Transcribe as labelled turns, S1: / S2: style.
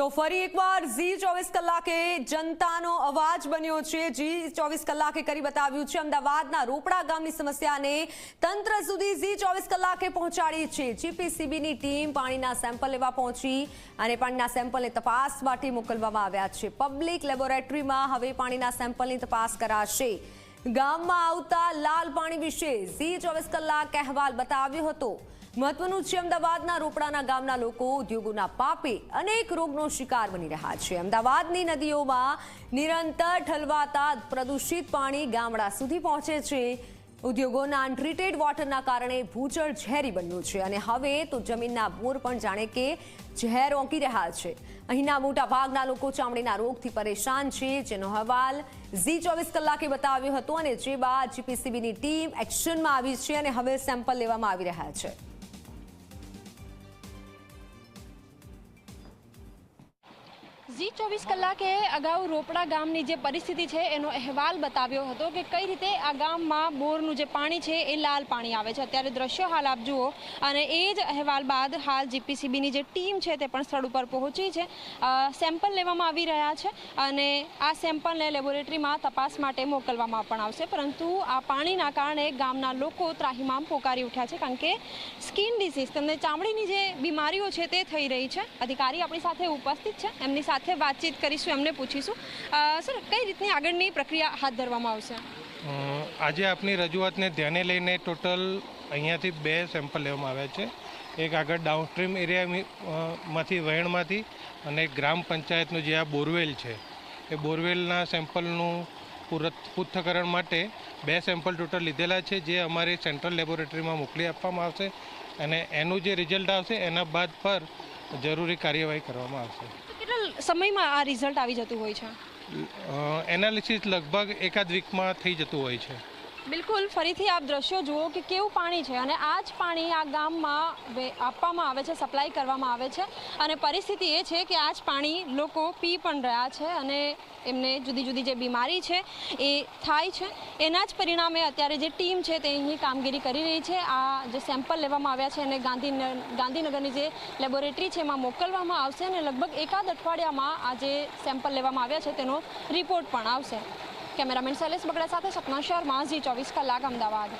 S1: તો ફરી એકવાર ઝી ચોવીસ કલાકે જનતાનો અવાજ બન્યો છે. જી ચોવીસ કલાકે કરી બતાવ્યું છે. અમદાવાદના રોપડા ગામની સમસ્યાને તંત્ર સુધી ઝી ચોવીસ કલાકે પહોંચાડી છે. જીપીસીબીની ટીમ પાણીના સેમ્પલ લેવા પહોંચી અને પાણીના સેમ્પલને તપાસ માટે મોકલવામાં આવ્યા છે. પબ્લિક લેબોરેટરીમાં હવે પાણીના સેમ્પલની તપાસ કરાશે. ગામમાં આવતા લાલ પાણી વિશે ઝી ચોવીસ કલાક અહેવાલ બતાવ્યો હતો. મહત્વનું છે, અમદાવાદના રોપડાના ગામના લોકો ઉદ્યોગોના પાપે અનેક રોગનો શિકાર બની રહ્યા છે. અમદાવાદની નદીઓમાં નિરંતર ઠલવાતા પ્રદૂષિત પાણી ગામડા સુધી પહોંચે છે. ઉદ્યોગોના અનટ્રીટેડ વોટરના કારણે ભૂચળ ઝેરી બન્યું છે અને હવે તો જમીનના બોર પણ જાણે કે ઝેર ઓંકી રહ્યા છે. અહીંના મોટા ભાગના લોકો ચામડીના રોગથી પરેશાન છે. જેનો અહેવાલ ઝી ચોવીસ કલાકે બતાવ્યું હતું અને જે બાદ જીપીસીબીની ટીમ એક્શનમાં આવી છે અને હવે સેમ્પલ લેવામાં આવી રહ્યા છે.
S2: ઝી ચોવીસ કલાકે અગાઉ રોપડા ગામની જે પરિસ્થિતિ છે, એનો અહેવાલ બતાવ્યો હતો કે કઈ રીતે આ ગામમાં બોરનું જે પાણી છે, એ લાલ પાણી આવે છે. અત્યારે દ્રશ્યો હાલ આપ જુઓ અને એ જ અહેવાલ બાદ હાલ જીપીસીબીની જે ટીમ છે, તે પણ સ્થળ ઉપર પહોંચી છે. સેમ્પલ લેવામાં આવી રહ્યા છે અને આ સેમ્પલને લેબોરેટરીમાં તપાસ માટે મોકલવામાં પણ આવશે. પરંતુ આ પાણીના કારણે ગામના લોકો ત્રાહિમામ પોકારી ઉઠ્યા છે, કારણ કે સ્કિન ડિસીઝ, તેમને ચામડીની જે બીમારીઓ છે, તે થઈ રહી છે. અધિકારી આપણી સાથે ઉપસ્થિત છે. એમની સાથે વાતચીત કરીશું, એમને પૂછીશું. સર, કઈ રીતની આગળની પ્રક્રિયા હાથ ધરવામાં આવશે?
S3: આજે આપની રજૂઆતને ધ્યાને લઈને ટોટલ અહીંયાથી બે સેમ્પલ લેવામાં આવ્યા છે. એક આગળ ડાઉનસ્ટ્રીમ એરિયામાંથી વહેણમાંથી અને ગ્રામ પંચાયતનું જે આ બોરવેલ છે, એ બોરવેલના સેમ્પલનું પૂરત, પૃથ્થકરણ માટે બે સેમ્પલ ટોટલ લીધેલા છે, જે અમારી સેન્ટ્રલ લેબોરેટરીમાં મોકલી આપવામાં આવશે અને એનું જે રિઝલ્ટ આવશે, એના બાદ પર જરૂરી કાર્યવાહી કરવામાં આવશે.
S2: સમયમાં આ રિઝલ્ટ આવી જતું હોય છે?
S3: એનાલિસિસ લગભગ એકાદ વીકમાં થઈ જતું હોય છે.
S2: બિલકુલ, ફરીથી આપ દ્રશ્યો જુઓ કે કેવું પાણી છે અને આ જ પાણી આ ગામમાં આપવામાં આવે છે, સપ્લાય કરવામાં આવે છે. અને પરિસ્થિતિ એ છે કે આ જ પાણી લોકો પી પણ રહ્યા છે અને એમને જુદી જુદી જે બીમારી છે એ થાય છે. એના જ પરિણામે અત્યારે જે ટીમ છે તે અહીં કામગીરી કરી રહી છે. આ જે સેમ્પલ લેવામાં આવ્યા છે અને ગાંધી ગાંધીનગરની જે લેબોરેટરી છે એમાં મોકલવામાં આવશે અને લગભગ એકાદ અઠવાડિયામાં આ જે સેમ્પલ લેવામાં આવ્યા છે તેનો રિપોર્ટ પણ આવશે. કેમેરામેન શૈલેષ બગડા સાથે સપના શર્મા જી ચોવીસ કલાક અમદાવાદ.